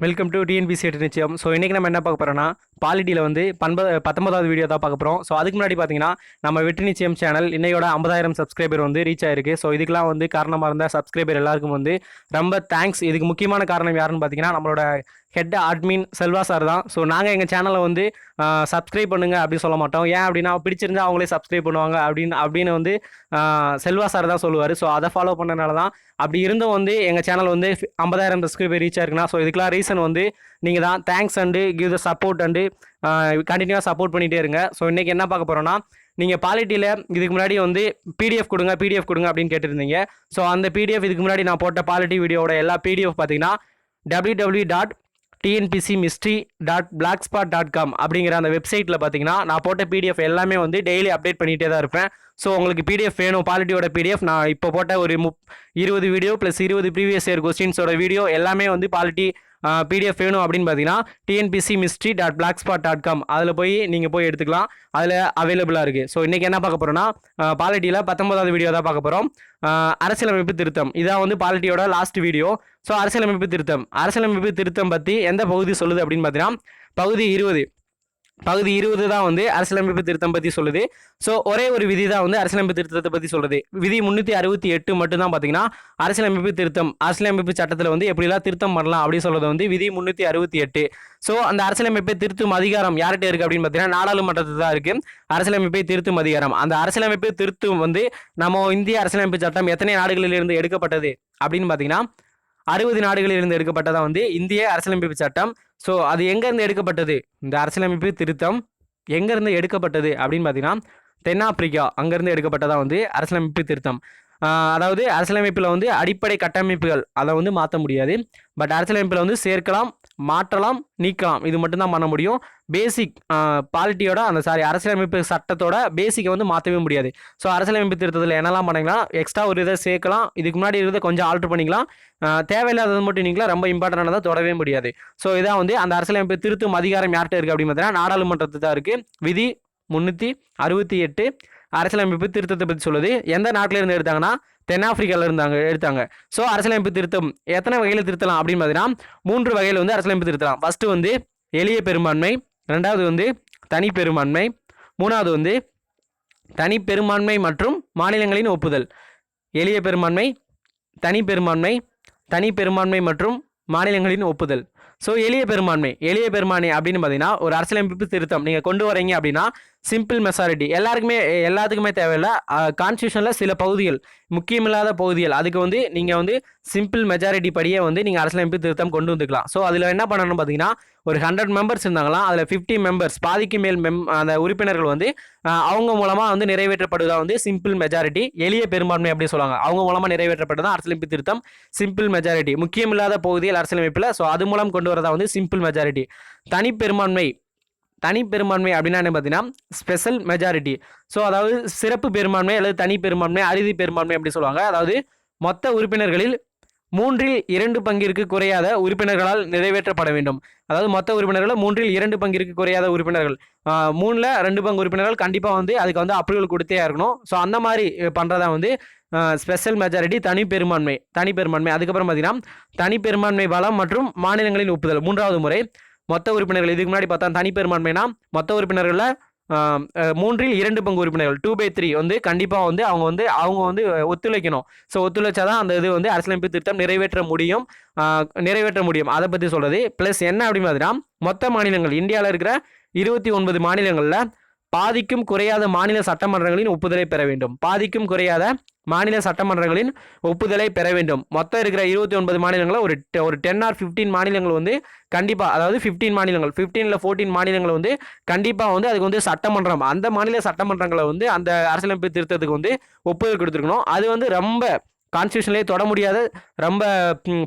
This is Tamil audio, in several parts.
வெல்கம் டு டிஎன்பிசி எட்டு நிச்சயம் ஸோ இன்றைக்கி நம்ம என்ன பார்க்க போகிறோம்னா பாலிட்டியில் வந்து பண்பது பத்தொன்பதாவது வீடியோ தான் பார்க்க போகிறோம் ஸோ அதுக்கு முன்னாடி பார்த்தீங்கன்னா நம்ம வெற்றி நிச்சயம் சேனல் இன்னையோட ஐம்பதாயிரம் சப்ஸ்கிரைபர் வந்து ரீச் ஆயிருக்கு. ஸோ இதுக்கெலாம் வந்து காரணமாக இருந்த சப்ஸ்கிரைபர் எல்லாருக்கும் வந்து ரொம்ப தேங்க்ஸ் இதுக்கு முக்கியமான காரணம் யாருன்னு பார்த்தீங்கன்னா நம்மளோட ஹெட் அட்மின் செல்வா சார் தான். ஸோ நாங்கள் எங்கள் சேனலை வந்து சப்ஸ்கிரைப் பண்ணுங்கள் அப்படின்னு சொல்ல மாட்டோம். ஏன் அப்படின்னா பிடிச்சிருந்தா அவங்களே சப்ஸ்கிரைப் பண்ணுவாங்க அப்படின்னு அப்படின்னு வந்து செல்வா சார் தான் சொல்லுவார். ஸோ அதை ஃபாலோ பண்ணனால தான் அப்படி இருந்தும் வந்து எங்கள் சேனல் வந்து ஐம்பதாயிரம் சப்ஸ்கிரைபர் ரீச் ஆயிருக்குன்னா ஸோ இதுக்கெல்லாம் ரீசன் வந்து நீங்கள் தான் thanks and give the support and கண்டினியூவாக சப்போர்ட் பண்ணிகிட்டே இருங்க. ஸோ இன்றைக்கி என்ன பார்க்க போகிறோன்னா நீங்கள் பாலிட்டியில் இதுக்கு முன்னாடி வந்து பிடிஎஃப் கொடுங்க பிடிஎஃப் கொடுங்க அப்படின்னு கேட்டிருந்தீங்க. ஸோ அந்த பிடிஎஃப் இதுக்கு முன்னாடி நான் போட்ட பாலிட்டி வீடியோட எல்லா பிடிஎஃப் பார்த்தீங்கன்னா W W dot TNPSC mystery dot blogspot dot com அப்படிங்கிற அந்த வெப்சைட்டில் பார்த்தீங்கன்னா நான் போட்ட பிடிஎஃப் எல்லாமே வந்து டெய்லி அப்டேட் பண்ணிகிட்டே தான் இருப்பேன். ஸோ உங்களுக்கு பிடிஎஃப் வேணும் பாலிட்டியோட பிடிஎஃப் நான் இப்போ போட்ட ஒரு முப் இருபது வீடியோ ப்ளஸ் இருபது ப்ரீவியஸ் இயர் கொஸ்டின்ஸோட வீடியோ எல்லாமே வந்து பாலிட்டி பிடிஎஃப் வேணும் அப்படின்னு பார்த்தீங்கன்னா TNPSC mystery dot blogspot dot com அதில் போய் நீங்கள் போய் எடுத்துக்கலாம். அதில் அவைலபிளாக இருக்குது ஸோ இன்றைக்கி என்ன பார்க்க போகிறோன்னா பாலிட்டியில் பத்தொன்பதாவது வீடியோ தான் பார்க்க போகிறோம் அரசியலமைப்பு திருத்தம். இதான் வந்து பாலிட்டியோட லாஸ்ட் வீடியோ ஸோ அரசியலமைப்பு திருத்தம். அரசியலமைப்பு திருத்தம் பற்றி எந்த பகுதி சொல்லுது அப்படின்னு பார்த்தீங்கன்னா பகுதி இருபது. பகுதி இருபது தான் வந்து அரசியலமைப்பு திருத்தம் பற்றி சொல்லுது. ஸோ ஒரே ஒரு விதி தான் வந்து அரசியலமைப்பு திருத்தத்தை பற்றி சொல்லுது. விதி முந்நூற்றி அறுபத்தி எட்டு மட்டும் தான் பார்த்தீங்கன்னா அரசியலமைப்பு திருத்தம் அரசியலமைப்பு சட்டத்தில் வந்து எப்படிலாம் திருத்தம் பண்ணலாம் அப்படின்னு சொல்கிறது வந்து விதி முந்நூற்றி அறுபத்தி எட்டு. ஸோ அந்த அரசியலமைப்பை திருத்தும் அதிகாரம் யார்கிட்ட இருக்குது அப்படின்னு பார்த்தீங்கன்னா நாடாளுமன்றத்தில் தான் இருக்குது அரசியலமைப்பை திருத்தும் அதிகாரம். அந்த அரசியலமைப்பு திருத்தும் வந்து நம்ம இந்திய அரசியலமைப்பு சட்டம் எத்தனை நாடுகளிலிருந்து எடுக்கப்பட்டது அப்படின்னு பார்த்தீங்கன்னா அறுபது நாடுகளிலிருந்து எடுக்கப்பட்டதாக வந்து இந்திய அரசியலமைப்பு சட்டம். ஸோ அது எங்கேருந்து எடுக்கப்பட்டது? இந்த அரசியலமைப்பு திருத்தம் எங்கேருந்து எடுக்கப்பட்டது அப்படின்னு பார்த்தீங்கன்னா தென்னாப்பிரிக்கா அங்கேருந்து எடுக்கப்பட்டதாக வந்து அரசியலமைப்பு திருத்தம். அதாவது அரசியலமைப்பில் வந்து அடிப்படை கட்டமைப்புகள் அதை வந்து மாற்ற முடியாது. பட் அரசியலமைப்பில் வந்து சேர்க்கலாம் மாற்றலாம் நீக்கலாம். இது மட்டும்தான் பண்ண முடியும். பேசிக் பாலிட்டியோட அந்த சாரி அரசியலமைப்பு சட்டத்தோட பேசிக்கை வந்து மாற்றவே முடியாது. ஸோ அரசியலமைப்பு திருத்தத்தில் என்னெல்லாம் பண்ணிக்கலாம் எக்ஸ்ட்ரா ஒரு இதை சேர்க்கலாம். இதுக்கு முன்னாடி இருந்ததை கொஞ்சம் ஆல்ட்ரு பண்ணிக்கலாம். தேவையில்லாதது மட்டும் நீங்களாம் ரொம்ப இம்பார்ட்டண்டானதை தொடவே முடியாது. ஸோ இதான் வந்து அந்த அரசியலமைப்பு திருத்தும் அதிகாரம் யார்கிட்ட இருக்குது அப்படின்னு பார்த்தீங்கன்னா நாடாளுமன்றத்து தான் இருக்குது விதி முந்நூற்றி அறுபத்தி எட்டு அரசியலமைப்பு திருத்தத்தை பற்றி சொல்லுது. எந்த நாட்டிலேருந்து எடுத்தாங்கன்னா தென்னாப்பிரிக்காவில் இருந்தாங்க எடுத்தாங்க. ஸோ அரசியலமைப்பு திருத்தம் எத்தனை வகையில் திருத்தலாம் அப்படின்னு பார்த்தீங்கன்னா மூன்று வகையில் வந்து அரசியலமைப்பு திருத்தலாம். ஃபஸ்ட்டு வந்து எளிய பெரும்பான்மை ரெண்டாவது வந்து தனி பெரும்பான்மை மூணாவது வந்து தனி பெரும்பான்மை மற்றும் மாநிலங்களின் ஒப்புதல். எளிய பெரும்பான்மை தனி பெரும்பான்மை தனி பெரும்பான்மை மற்றும் மாநிலங்களின் ஒப்புதல். ஸோ எளிய பெரும்பான்மை எளிய பெரும்பான்மை அப்படின்னு பார்த்தீங்கன்னா ஒரு அரசியலமைப்பு திருத்தம். நீங்கள் கொண்டு வரீங்க அப்படின்னா சிம்பிள் மெசாரிட்டி எல்லாருக்குமே எல்லாத்துக்குமே தேவையில்ல. கான்ஸ்டியூஷனில் சில பகுதிகள் முக்கியமில்லாத பகுதிகள். அதுக்கு வந்து நீங்கள் வந்து சிம்பிள் மெஜாரிட்டி படியே வந்து நீங்கள் அரசியலமைப்பு திருத்தம் கொண்டு வந்துக்கலாம். ஸோ அதில் என்ன பண்ணணும் பார்த்தீங்கன்னா ஒரு ஹண்ட்ரட் மெம்பர்ஸ் இருந்தாங்களாம். அதில் ஃபிஃப்டி மெம்பர்ஸ் பாதிக்கு மேல் மெம் அந்த உறுப்பினர்கள் வந்து அவங்க மூலமாக வந்து நிறைவேற்றப்படுவதாக வந்து சிம்பிள் மெஜாரிட்டி எளிய பெரும்பான்மை அப்படி சொல்லுவாங்க. அவங்க மூலமாக நிறைவேற்றப்பட்டதான் அரசியலமைப்பு திருத்தம். சிம்பிள் மெஜாரிட்டி முக்கியமில்லாத பகுதியில் அரசியலமைப்பில் ஸோ அது மூலம் கொண்டு வரதா வந்து சிம்பிள் மெஜாரிட்டி தனி பெரும்பான்மை. தனி பெரும்பான்மை அப்படின்னா என்ன பார்த்தீங்கன்னா ஸ்பெஷல் மெஜாரிட்டி ஸோ அதாவது சிறப்பு பெரும்பான்மை அல்லது தனி பெரும்பான்மை அறுதி பெரும்பான்மை அப்படி சொல்லுவாங்க. அதாவது மொத்த உறுப்பினர்களில் மூன்றில் இரண்டு பங்கிற்கு குறையாத உறுப்பினர்களால் நிறைவேற்றப்பட வேண்டும். அதாவது மொத்த உறுப்பினர்கள் மூன்றில் இரண்டு பங்கிற்கு குறையாத உறுப்பினர்கள். மூணில் ரெண்டு பங்கு உறுப்பினர்கள் கண்டிப்பாக வந்து அதுக்கு வந்து அப்ரூவல் கொடுத்தே இருக்கணும் ஸோ அந்த மாதிரி பண்ணுறதா வந்து ஸ்பெஷல் மெஜாரிட்டி தனி பெரும்பான்மை தனி பெரும்பான்மை. அதுக்கப்புறம் பார்த்தீங்கன்னா தனி பெரும்பான்மை பலம் மற்றும் மாநிலங்களின் ஒப்புதல். மூன்றாவது முறை மொத்த உறுப்பினர்கள் இதுக்கு முன்னாடி பார்த்தா தனி பெரும்பான்மைனா மொத்த உறுப்பினர்களில் மூன்றில் இரண்டு பங்கு உறுப்பினர்கள். டூ பை த்ரீ வந்து கண்டிப்பாக வந்து அவங்க வந்து அவங்க வந்து ஒத்துழைக்கணும். ஸோ ஒத்துழைச்சா தான் அந்த இது வந்து அரசியலமைப்பு திருத்தம் நிறைவேற்ற முடியும். நிறைவேற்ற முடியும். அதை பற்றி சொல்கிறது ப்ளஸ் என்ன அப்படின்னு பார்த்தீங்கன்னா மொத்த மாநிலங்கள் இந்தியாவில் இருக்கிற இருபத்தி ஒன்பது மாநிலங்களில் பாதிக்கும் குறையாத மாநில சட்டமன்றங்களின் ஒப்புதலை பெற வேண்டும். பாதிக்கும் குறையாத மாநில சட்டமன்றங்களின் ஒப்புதலை பெற வேண்டும். மொத்தம் இருக்கிற இருபத்தி ஒன்பது மாநிலங்களில் ஒரு ஒரு டென் ஆர் ஃபிஃப்டீன் மாநிலங்கள் வந்து கண்டிப்பாக அதாவது ஃபிஃப்டீன் மாநிலங்கள் ஃபிஃப்டீனில் ஃபோர்டீன் மாநிலங்கள் வந்து கண்டிப்பாக வந்து அதுக்கு வந்து சட்டமன்றம் அந்த மாநில சட்டமன்றங்களை வந்து அந்த அரசியலமைப்பு திருத்தத்துக்கு வந்து ஒப்புதல் கொடுத்துருக்கணும். அது வந்து ரொம்ப கான்ஸ்டியூஷன்லேயே தொட முடியாத. ரொம்ப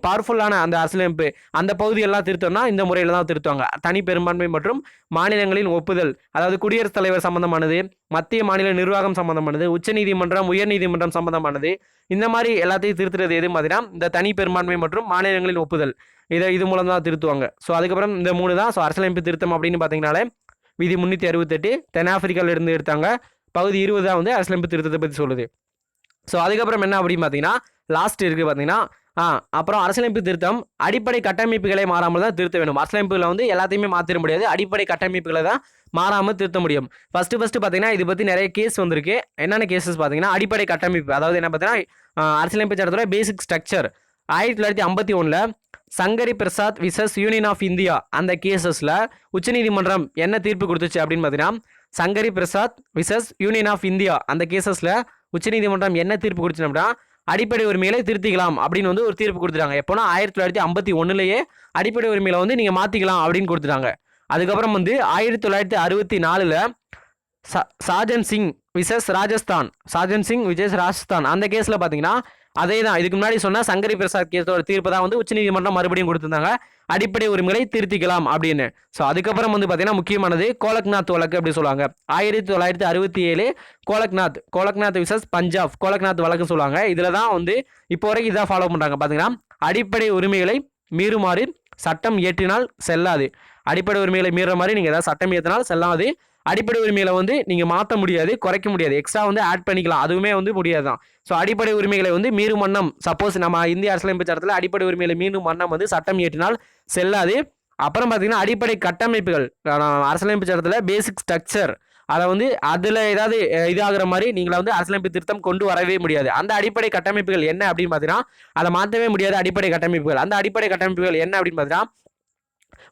பவர்ஃபுல்லான அந்த அரசியலமைப்பு அந்த பகுதியெல்லாம் திருத்தம்னா இந்த முறையில் தான் திருத்துவாங்க. தனி பெரும்பான்மை மற்றும் மாநிலங்களின் ஒப்புதல். அதாவது குடியரசுத் தலைவர் சம்பந்தமானது மத்திய மாநில நிர்வாகம் சம்பந்தமானது உச்சநீதிமன்றம் உயர்நீதிமன்றம் சம்பந்தமானது இந்த மாதிரி எல்லாத்தையும் திருத்துறது எது மாதிரினா இந்த தனி பெரும்பான்மை மற்றும் மாநிலங்களின் ஒப்புதல். இதை இது மூலம் தான் திருத்துவாங்க. ஸோ அதுக்கப்புறம் இந்த மூணு தான். ஸோ அரசியலமைப்பு திருத்தம் அப்படின்னு பார்த்தீங்கனாலே விதி முந்நூற்றி அறுபத்தெட்டு தென்னாப்பிரிக்காவிலிருந்து எடுத்தாங்க. பகுதி இருபது தான் வந்து அரசியலமைப்பு திருத்தத்தை பற்றி சொல்லுது. ஸோ அதுக்கப்புறம் என்ன அப்படின்னு பார்த்தீங்கன்னா லாஸ்ட் இருக்குது பார்த்தீங்கன்னா ஆ அப்புறம் அரசியலமைப்பு திருத்தம் அடிப்படை கட்டமைப்புகளை மாறாமல் தான் திருத்த வேண்டும். அரசியலமைப்புகளை வந்து எல்லாத்தையுமே மாற்றிட முடியாது. அடிப்படை கட்டமைப்புகளை தான் மாறாமல் திருத்த முடியும். ஃபஸ்ட்டு ஃபஸ்ட்டு பார்த்தீங்கன்னா இது பற்றி நிறைய கேஸ் வந்திருக்கு. என்னென்ன கேசஸ் பார்த்தீங்கன்னா அடிப்படை கட்டமைப்பு அதாவது என்ன பார்த்தீங்கன்னா அரசியலமைப்பு சட்டத்தோட பேசிக் ஸ்ட்ரக்சர் ஆயிரத்தி தொள்ளாயிரத்தி ஐம்பத்தி ஒன்றில் Shankari Prasad versus union of India அந்த கேசஸில் உச்சநீதிமன்றம் என்ன தீர்ப்பு கொடுத்துச்சு அப்படின்னு பார்த்தீங்கன்னா Shankari Prasad versus union of India அந்த கேசஸில் உச்சநீதிமன்றம் என்ன தீர்ப்பு கொடுத்துனோம்னா அப்படின்னா அடிப்படை உரிமைகளை திருத்திக்கலாம் அப்படின்னு வந்து ஒரு தீர்ப்பு கொடுத்துட்டாங்க. எப்போனா ஆயிரத்தி தொள்ளாயிரத்தி ஐம்பத்தி ஒன்றுலேயே அடிப்படை உரிமைகளை வந்து நீங்கள் மாற்றிக்கலாம் அப்படின்னு கொடுத்துட்டாங்க. அதுக்கப்புறம் வந்து ஆயிரத்தி தொள்ளாயிரத்தி அறுபத்தி நாலில் சாஜன் சிங் விசஸ் ராஜஸ்தான் சாஜன் சிங் விஜஸ் ராஜஸ்தான் அந்த கேஸில் பார்த்தீங்கன்னா அதே தான் இதுக்கு முன்னாடி சொன்ன சங்கரி பிரசாத் கேஸோட தீர்ப்பு தான் வந்து உச்சநீதிமன்றம் மறுபடியும் கொடுத்துருந்தாங்க. அடிப்படை உரிமைகளை திருத்திக்கலாம் அப்படின்னு. ஸோ அதுக்கப்புறம் வந்து பார்த்தீங்கன்னா முக்கியமானது கோலக்நாத் வழக்கு அப்படி சொல்லுவாங்க. ஆயிரத்தி தொள்ளாயிரத்தி அறுபத்தி ஏழு கோலக்நாத் கோலக்நாத் விசஸ் பஞ்சாப் கோலக்நாத் வழக்கு சொல்லுவாங்க. இதில் தான் வந்து இப்போ வரைக்கும் இதான் ஃபாலோ பண்ணுறாங்க பார்த்தீங்கன்னா அடிப்படை உரிமைகளை மீறுமாறு சட்டம் இயற்றினால் செல்லாது. அடிப்படை உரிமைகளை மீற மாதிரி நீங்கள் ஏதாவது சட்டம் இயற்றினால் செல்லாது. அடிப்படை உரிமைகளை வந்து நீங்கள் மாற்ற முடியாது குறைக்க முடியாது. எக்ஸ்ட்ரா வந்து ஆட் பண்ணிக்கலாம். அதுவுமே வந்து முடியாது தான் ஸோ அடிப்படை உரிமைகளை வந்து மீறும் வண்ணம் சப்போஸ் நம்ம இந்திய அரசியலமைப்பு சட்டத்தில் அடிப்படை உரிமைகளை மீண்டும் வண்ணம் வந்து சட்டம் இயற்றினால் செல்லாது. அப்புறம் பார்த்தீங்கன்னா அடிப்படை கட்டமைப்புகள் அரசியலமைப்பு சட்டத்தில் பேசிக் ஸ்ட்ரக்சர் அதை வந்து அதில் ஏதாவது இதாகிற மாதிரி நீங்கள் வந்து அரசியலமைப்பு திருத்தம் கொண்டு வரவே முடியாது. அந்த அடிப்படை கட்டமைப்புகள் என்ன அப்படின்னு பார்த்தீங்கன்னா அதை மாற்றவே முடியாது அடிப்படை கட்டமைப்புகள். அந்த அடிப்படை கட்டமைப்புகள் என்ன அப்படின்னு பார்த்தீங்கன்னா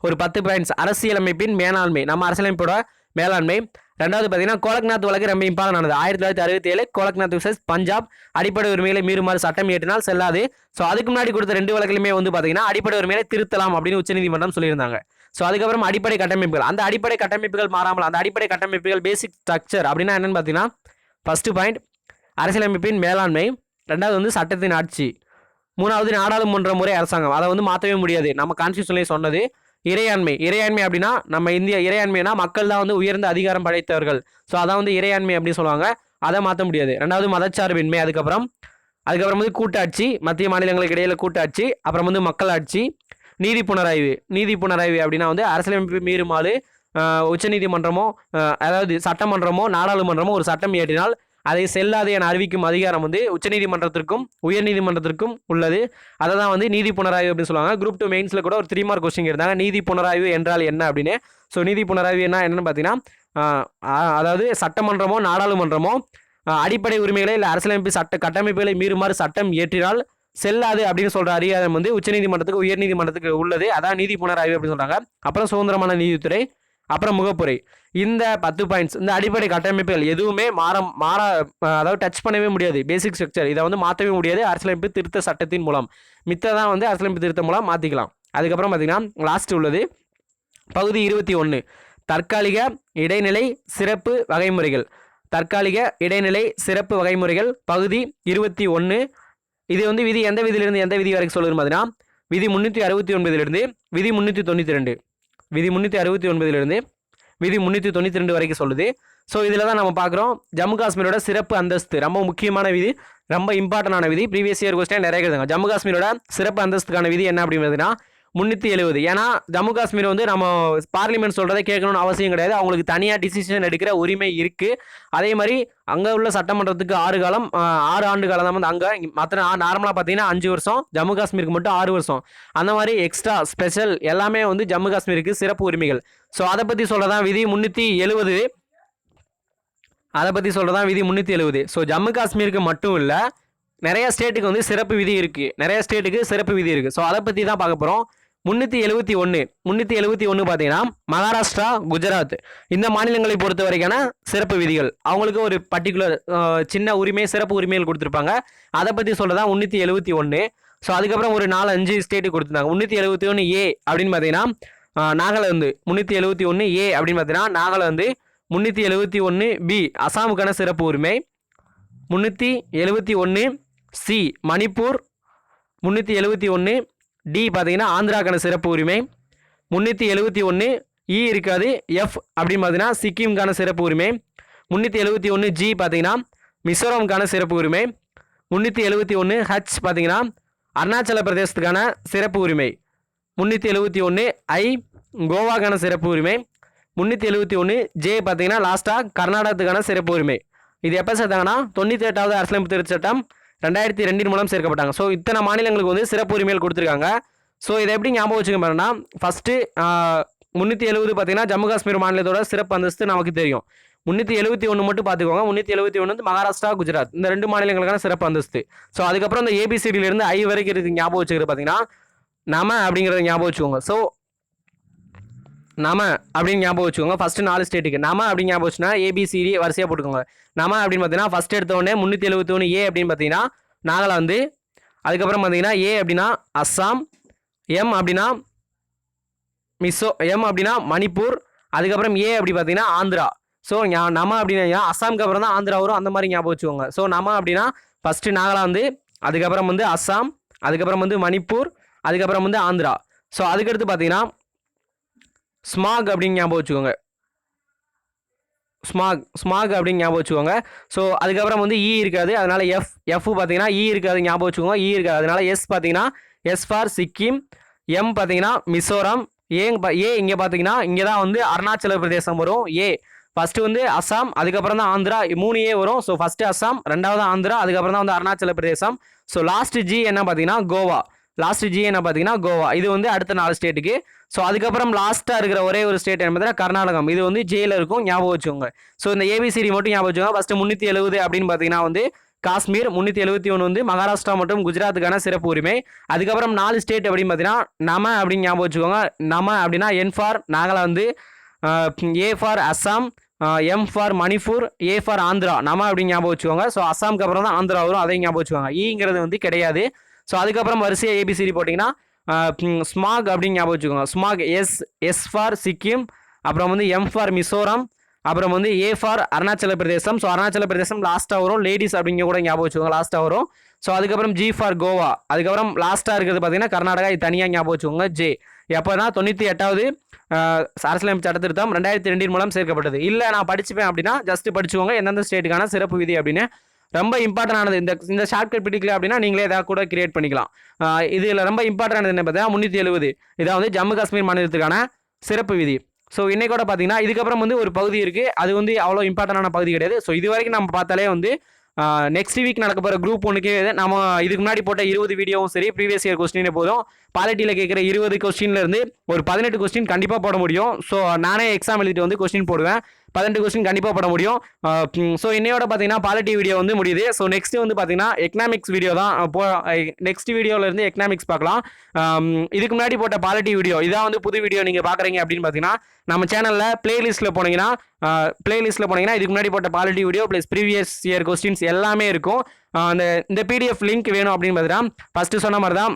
ஒரு பத்து பாயிண்ட்ஸ் அரசியலமைப்பின் மேலாண்மை. நம்ம அரசியலமைப்போட மேலாண்மை. ரெண்டாவது பார்த்தீங்கன்னா கோலக்நாத் வழக்கு ரொம்ப இம்பார்ட் ஆனது. ஆயிரத்தி தொள்ளாயிரத்தி அறுபத்தி ஏழு கோலக்நாத் விசஸ் பஞ்சாப் அடிப்படை உரிமைகளை மீறுமாறு சட்டம் இயற்றினால் செல்லாது. ஸோ அதுக்கு முன்னாடி கொடுத்த ரெண்டு வழக்கிலுமே வந்து பார்த்தீங்கன்னா அடிப்படை உரிமைகளை திருத்தலாம் அப்படின்னு உச்சநீதிமன்றம் சொல்லியிருந்தாங்க. ஸோ அதுக்கப்புறம் அடிப்படை கட்டமைப்புகள். அந்த அடிப்படை கட்டமைப்புகள் மாறாமல் அந்த அடிப்படை கட்டமைப்புகள் பேசிக் ஸ்ட்ரக்சர் அப்படின்னா என்னன்னு பார்த்தீங்கன்னா ஃபர்ஸ்ட் பாயிண்ட் அரசியலமைப்பின் மேலாண்மை. ரெண்டாவது வந்து சட்டத்தின் ஆட்சி. மூணாவது நாடாளுமன்ற முறை அரசாங்கம். அதை வந்து மாற்றவே முடியாது. நம்ம கான்ஸ்டியூஷன்லேயே சொன்னது. இறையாண்மை. இறையாண்மை அப்படின்னா நம்ம இந்திய இறையாண்மைனா மக்கள் தான் வந்து உயர்ந்த அதிகாரம் படைத்தவர்கள். ஸோ அதான் வந்து இறையாண்மை அப்படின்னு சொல்லுவாங்க. அதை மாற்ற முடியாது. ரெண்டாவது மதச்சார்பின்மை அதுக்கப்புறம் அதுக்கப்புறம் வந்து கூட்டாட்சி மத்திய மாநிலங்களுக்கு இடையில கூட்டாட்சி அப்புறம் வந்து மக்களாட்சி நீதி புனராய்வு. நீதி புனராய்வு அப்படின்னா வந்து அரசியலமைப்பு மீறுமாறு உச்சநீதிமன்றமோ அதாவது சட்டமன்றமோ நாடாளுமன்றமோ ஒரு சட்டம் இயற்றினால் அதை செல்லாது என அறிவிக்கும் அதிகாரம் வந்து உச்சநீதிமன்றத்திற்கும் உயர்நீதிமன்றத்திற்கும் உள்ளது. அதை தான் வந்து நீதி புனராய்வு அப்படின்னு சொல்லுவாங்க. குரூப் டூ மெயின்ஸில் கூட ஒரு த்ரீ மார்க் கொஸ்டின் இருந்தாங்க நீதி புனராய்வு என்றால் என்ன அப்படின்னு? ஸோ நீதி புனராய்வு என்ன என்னன்னு பார்த்தீங்கன்னா அதாவது சட்டமன்றமோ நாடாளுமன்றமோ அடிப்படை உரிமைகளை இல்லை அரசியலமைப்பு சட்ட கட்டமைப்புகளை மீறுமாறு சட்டம் இயற்றினால் செல்லாது அப்படின்னு சொல்கிற அதிகாரம் வந்து உச்சநீதிமன்றத்துக்கு உயர்நீதிமன்றத்துக்கு உள்ளது. அதான் நீதி புனராய்வு அப்படின்னு சொல்கிறாங்க அப்புறம் சுதந்திரமான நீதித்துறை அப்புறம் முகப்புரை. இந்த பத்து பாயிண்ட்ஸ் இந்த அடிப்படை கட்டமைப்புகள் எதுவுமே மாற மாற அதாவது டச் பண்ணவே முடியாது. பேசிக் ஸ்ட்ரக்சர் இதை வந்து மாற்றவே முடியாது. அரசியலமைப்பு திருத்த சட்டத்தின் மூலம். மித்ததான் வந்து அரசியலமைப்பு திருத்தம் மூலம் மாற்றிக்கலாம் அதுக்கப்புறம் பார்த்திங்கன்னா லாஸ்ட் உள்ளது. பகுதி இருபத்தி ஒன்று தற்காலிக இடைநிலை சிறப்பு வகைமுறைகள். தற்காலிக இடைநிலை சிறப்பு வகைமுறைகள் பகுதி இருபத்தி ஒன்று இது வந்து விதி எந்த விதியிலிருந்து எந்த விதி வரைக்கும் சொல்லுது பார்த்தீங்கன்னா விதி முந்நூற்றி அறுபத்தி ஒன்பதுலேருந்து விதி முந்நூற்றி தொண்ணூற்றி ரெண்டு. விதி முந்நூற்றி அறுபத்தி ஒன்பதிலிருந்து விதி முந்நூற்றி தொண்ணூற்றி ரெண்டு வரைக்கும் சொல்லுது. ஸோ இதில் தான் நம்ம பார்க்குறோம். ஜம்மு காஷ்மீரோட சிறப்பு அந்தஸ்து. ரொம்ப முக்கியமான விதி ரொம்ப இம்பார்ட்டண்டான விதி. ப்ரீவியஸ் இயர் கொஸ்டின் நிறைய கேட்குறாங்க ஜம்மு காஷ்மீரோட சிறப்பு அந்தஸ்துக்கான விதி என்ன அப்படிங்கிறதுனா முந்நூற்றி எழுபது ஏன்னா ஜம்மு காஷ்மீர் வந்து நம்ம பார்லிமெண்ட் சொல்கிறத கேட்கணும்னு அவசியம் கிடையாது. அவங்களுக்கு தனியாக டிசிஷன் எடுக்கிற உரிமை இருக்குது அதே மாதிரி அங்கே உள்ள சட்டமன்றத்துக்கு ஆறு காலம் ஆறு ஆண்டு காலம் தான் வந்து அங்கே மற்ற நார்மலாக பார்த்தீங்கன்னா அஞ்சு வருஷம் ஜம்மு காஷ்மீருக்கு மட்டும் ஆறு வருஷம். அந்த மாதிரி எக்ஸ்ட்ரா ஸ்பெஷல் எல்லாமே வந்து ஜம்மு காஷ்மீருக்கு சிறப்பு உரிமைகள். ஸோ அதை பற்றி சொல்கிறதான் விதி முந்நூற்றி எழுபது அதை பற்றி சொல்கிறதான் விதி முந்நூற்றி எழுபது ஸோ ஜம்மு காஷ்மீருக்கு மட்டும் இல்லை நிறைய ஸ்டேட்டுக்கு வந்து சிறப்பு விதி இருக்குது நிறைய ஸ்டேட்டுக்கு சிறப்பு விதி இருக்குது ஸோ அதை பற்றி தான் பார்க்க போகிறோம் முந்நூற்றி எழுபத்தி ஒன்று முந்நூற்றி எழுபத்தி ஒன்று பார்த்தீங்கன்னா மகாராஷ்டிரா குஜராத். இந்த மாநிலங்களை பொறுத்த வரைக்கான சிறப்பு விதிகள். அவங்களுக்கு ஒரு பர்டிகுலர் சின்ன உரிமை சிறப்பு உரிமைகள் கொடுத்துருப்பாங்க. அதை பற்றி சொல்லதான் முந்நூற்றி எழுபத்தி ஒன்று ஸோ அதுக்கப்புறம் ஒரு நாலு அஞ்சு ஸ்டேட்டு கொடுத்துருந்தாங்க. முந்நூற்றி எழுபத்தி ஒன்று ஏ அப்படின்னு பார்த்தீங்கன்னா நாகாலந்து நாகாலாந்து. முந்நூற்றி எழுபத்தி ஒன்று ஏ அப்படின்னு பார்த்தீங்கன்னா நாகாலாந்து. முந்நூற்றி எழுபத்தி ஒன்று பி அசாமுக்கான சிறப்பு உரிமை. முந்நூற்றி எழுபத்தி ஒன்று சி மணிப்பூர். முந்நூற்றி எழுபத்தி ஒன்று டி பார்த்தீங்கன்னா ஆந்திராக்கான சிறப்பு உரிமை. முந்நூற்றி எழுபத்தி ஒன்று இ இருக்காது. எஃப் அப்படின்னு பார்த்தீங்கன்னா சிக்கிம்கான சிறப்பு உரிமை. முந்நூற்றி எழுபத்தி ஒன்று ஜி பார்த்தீங்கன்னா மிசோரம்கான சிறப்பு உரிமை. முந்நூற்றி எழுபத்தி ஒன்று ஹச் பார்த்தீங்கன்னா அருணாச்சல பிரதேசத்துக்கான சிறப்பு உரிமை. முந்நூற்றி எழுபத்தி ஒன்று ஐ கோவாக்கான சிறப்பு உரிமை. முந்நூற்றி எழுபத்தி ஒன்று ஜே பார்த்தீங்கன்னா லாஸ்ட்டாக கர்நாடகத்துக்கான சிறப்பு உரிமை. இது எப்போ சேர்த்தாங்கன்னா தொண்ணூற்றி எட்டாவது அரசியலமைப்பு திருச்சட்டம் சட்டம் ரெண்டாயிரத்தி ரெண்டின் மூலம் சேர்க்கப்பட்டாங்க. ஸோ இத்தனை மாநிலங்களுக்கு வந்து சிறப்பு உரிமைகள் கொடுத்துருக்காங்க. ஸோ இதை எப்படி ஞாபகம் வச்சுக்க பாருன்னா ஃபஸ்ட்டு முந்நூற்றி எழுபது பார்த்தீங்கன்னா ஜம்மு காஷ்மீர் மாநிலத்தோட சிறப்பு அந்தஸ்து நமக்கு தெரியும். முந்நூற்றி எழுபத்தி ஒன்று மட்டும் பார்த்துக்கோங்க. முந்நூற்றி எழுபத்தி ஒன்று வந்து மகாராஷ்டிரா குஜராத் இந்த ரெண்டு மாநிலங்களுக்கான சிறப்பு அந்தஸ்து. ஸோ அதுக்கப்புறம் இந்த ஏபிசிடியிலேருந்து ஐ வரைக்கும் இருக்கு ஞாபகம் வச்சுக்கிறது பார்த்தீங்கன்னா நம்ம அப்படிங்கிறத ஞாபகம் வச்சுக்கோங்க. ஸோ நம அப்படின்னு ஞாபகம் வச்சுக்கோங்க. ஃபஸ்ட்டு நாலு ஸ்டேட்டுக்கு நம அப்படின்னு ஞாபகம் வச்சுன்னா ஏபிசிடி வரிசையாக போட்டுக்கோங்க. நம அப்படின்னு பார்த்தீங்கன்னா ஃபஸ்ட் எடுத்தோடனே முந்நூற்றி எழுபத்தொன்று ஏ அப்படின்னு பார்த்தீங்கன்னா நாகாலாந்து அதுக்கப்புறம் பார்த்தீங்கன்னா ஏ அப்படின்னா அஸ்ஸாம் எம் அப்படின்னா மிசோ எம் அப்படின்னா மணிப்பூர் அதுக்கப்புறம் ஏ அப்படி பார்த்தீங்கன்னா ஆந்திரா. ஸோ நம அப்படின்னா அஸ்ஸாமுக்கு அப்புறம் தான் ஆந்திரா வரும். அந்த மாதிரி ஞாபகம் வச்சுக்கோங்க. ஸோ நம அப்படின்னா ஃபஸ்ட்டு நாகாலாந்து அதுக்கப்புறம் வந்து அஸ்ஸாம் அதுக்கப்புறம் வந்து மணிப்பூர் அதுக்கப்புறம் வந்து ஆந்திரா. ஸோ அதுக்கடுத்து பார்த்தீங்கன்னா ஸ்மாக் அப்படின்னு ஞாபகம் வச்சுக்கோங்க. ஸ்மாக் ஸ்மாக் அப்படின்னு ஞாபகம் வச்சுக்கோங்க. ஸோ அதுக்கப்புறம் வந்து இ இருக்காது. அதனால எஃப் எஃப் பார்த்தீங்கன்னா இ இருக்காது ஞாபகம் வச்சுக்கோங்க. இ இருக்காது. அதனால எஸ் பார்த்தீங்கன்னா எஸ் ஃபார் சிக்கிம் எம் பார்த்தீங்கன்னா மிசோரம் ஏங்க ஏ இங்கே பார்த்தீங்கன்னா இங்கே தான் வந்து அருணாச்சல பிரதேசம் வரும். ஏ ஃபஸ்ட்டு வந்து அஸ்ஸாம் அதுக்கப்புறம் தான் ஆந்திரா மூணு ஏ வரும். ஸோ ஃபஸ்ட்டு அஸ்ஸாம் ரெண்டாவது ஆந்திரா அதுக்கப்புறம் தான் வந்து அருணாச்சல பிரதேசம். ஸோ லாஸ்ட் ஜி என்ன பார்த்தீங்கன்னா கோவா லாஸ்ட் ஜி என்ன பார்த்தீங்கன்னா கோவா. இது வந்து அடுத்த நாலு ஸ்டேட்டுக்கு ஸோ அதுக்கப்புறம் லாஸ்ட்டாக இருக்கிற ஒரே ஒரு ஸ்டேட் என்ன பார்த்தீங்கன்னா கர்நாடகம். இது வந்து ஜேயில் இருக்கும் ஞாபகம் வச்சுக்கோங்க. ஸோ இந்த ஏபிசிடி மட்டும் ஞாபகம் வச்சுக்கோங்க. ஃபஸ்ட்டு முந்நூற்றி எழுபது அப்படின்னு பார்த்தீங்கன்னா வந்து காஷ்மீர் முந்நூற்றி எழுபத்தி ஒன்று வந்து மகாராஷ்டிரா மற்றும் குஜராத்துக்கான சிறப்பு உரிமை. அதுக்கப்புறம் நாலு ஸ்டேட் அப்படின்னு பார்த்தீங்கன்னா நம அப்படின்னு ஞாபகம் வச்சுக்கோங்க. நம அப்படின்னா N for Nagaland A for Assam M for Manipur A for Andhra. நம அப்படின்னு ஞாபகம் வச்சுக்கோங்க. ஸோ அஸ்ஸாமுக்கு அப்புறம் தான் ஆந்திரா வரும். அதையும் ஞாபகம் வச்சுக்கோங்க. E ஈங்கிறது வந்து கிடையாது. ஸோ அதுக்கப்புறம் வரிசையாக ஏபிசிடி போட்டிங்கன்னா ஸ்மாக் அப்படின்னு ஞாபகம் வச்சுக்கோங்க. ஸ்மாக் எஸ் எஸ் ஃபார் சிக்கிம் அப்புறம் வந்து எம் ஃபார் மிசோரம் அப்புறம் வந்து A for Arunachal Pradesh. So Arunachal பிரதேசம் லாஸ்ட்டாக வரும். லேடிஸ் அப்படிங்க கூட ஞாபகம் வச்சுக்கோங்க லாஸ்ட்டாக வரும். ஸோ அதுக்கப்புறம் ஜி ஃபார் கோவா. அதுக்கப்புறம் லாஸ்ட்டாக இருக்கிறது பார்த்தீங்கன்னா கர்நாடகா. இது தனியாக ஞாபகம் வச்சுக்கோங்க ஜே எப்போனா தொண்ணூற்றி எட்டாவது அரசியலமைப்பு சட்டத்திருத்தம் ரெண்டாயிரத்தி ரெண்டின் மூலம் சேர்க்கப்பட்டது. இல்லை நான் படிச்சுப்பேன் அப்படின்னா ஜஸ்ட் படிச்சுக்கோங்க. எந்தெந்த ஸ்டேட்டுக்கான சிறப்பு விதி அப்படின்னு ரொம்ப இம்பார்ட்டன்டானது இந்த இந்த ஷார்ட்கட் பிடிக்கல அப்படின்னா நீங்களே ஏதாவது கூட கிரியேட் பண்ணிக்கலாம். இதில் ரொம்ப இம்பார்ட்டன்டானது என்ன பார்த்தீங்கன்னா முந்நூற்றி எழுபது இதான் வந்து ஜம்மு காஷ்மீர் மாநிலத்துக்கான சிறப்பு விதி. ஸோ இன்னைக்கு பார்த்தீங்கன்னா இதுக்கப்புறம் வந்து ஒரு பகுதி இருக்குது அது வந்து அவ்வளோ இம்பார்ட்டண்டான பகுதி கிடையாது. ஸோ இது வரைக்கும் நம்ம பார்த்தாலே வந்து நெக்ஸ்ட் வீக் நடக்க போகிற குரூப் ஒன்றுக்கே நம்ம இதுக்கு முன்னாடி போட்ட இருபது வீடியோவும் சரி ப்ரீவியஸ் இயர் கொஸ்டினே போதும். பாலிட்டியில் கேட்குற இருபது கொஸ்டின்லேருந்து ஒரு பதினெட்டு கொஸ்டின் கண்டிப்பாக போட முடியும். ஸோ நானே எக்ஸாம் எழுதிட்டு வந்து கொஸ்டின் போடுவேன். பதினெட்டு கொஸ்டின் கண்டிப்பாக போட முடியும். ஸோ இன்னையோட பார்த்தீங்கன்னா பாலிட்டி வீடியோ வந்து முடியுது. ஸோ நெக்ஸ்ட் வந்து பார்த்தீங்கன்னா எக்கனாமிக்ஸ் வீடியோ தான். போ நெக்ஸ்ட் வீடியோவிலேருந்து எக்கனாமிக்ஸ் பார்க்கலாம். இதுக்கு முன்னாடி போட்ட பாலிட்டி வீடியோ இதான் வந்து புது வீடியோ நீங்கள் பார்க்குறீங்க அப்படின்னு பார்த்தீங்கன்னா நம்ம சேனலில் பிளேலிஸ்ட்டில் போனீங்கன்னா பிளேலிஸ்ட்டில் போனீங்கன்னா இதுக்கு முன்னாடி போட்ட polity video plus previous year questions எல்லாமே இருக்கும். அந்த இந்த பிடிஎஃப் லிங்க் வேணும் அப்படின்னு பார்த்தீங்கன்னா ஃபஸ்ட்டு சொன்ன மாதிரி தான்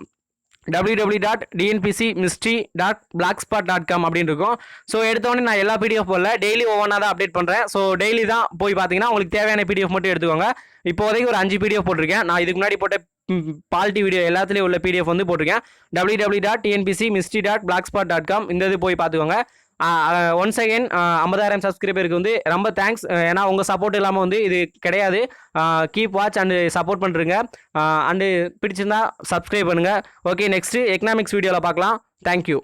W W dot TNPSC mystery dot blogspot dot com அப்படின்னு இருக்கும் ஸோ எடுத்தோடனே நான் எல்லா பிடிஎஃப் போடல. டெய்லி ஒவ்வொன்றா தான் அப்டேட் பண்ணுறேன் ஸோ டெய்லி தான் போய் பார்த்தீங்கன்னா உங்களுக்கு தேவையான பிடிஎஃப் மட்டும் எடுத்துக்கோங்க. இப்போதைக்கு ஒரு அஞ்சு பிடிஎஃப் போட்டிருக்கேன். நான் இதுக்கு முன்னாடி போட்ட பால்ட்டி வீடியோ எல்லாத்துலேயும் உள்ள பிடிஎஃப் வந்து போட்டிருக்கேன். W W dot TNPSC mystery dot blogspot dot com இந்த இது போய் பார்த்துக்கோங்க ஒன்ஸ் அகைன் ஐம்பதாயிரம் சப்ஸ்கிரைபருக்கு வந்து ரொம்ப தேங்க்ஸ் ஏன்னா உங்கள் சப்போர்ட் இல்லாமல் வந்து இது கிடையாது. கீப் வாட்ச் அண்டு சப்போர்ட் பண்ணுறங்க அண்டு பிடிச்சிருந்தா சப்ஸ்கிரைப் பண்ணுங்கள் ஓகே நெக்ஸ்ட்டு எக்கனாமிக்ஸ் வீடியோவில் பார்க்கலாம். Thank you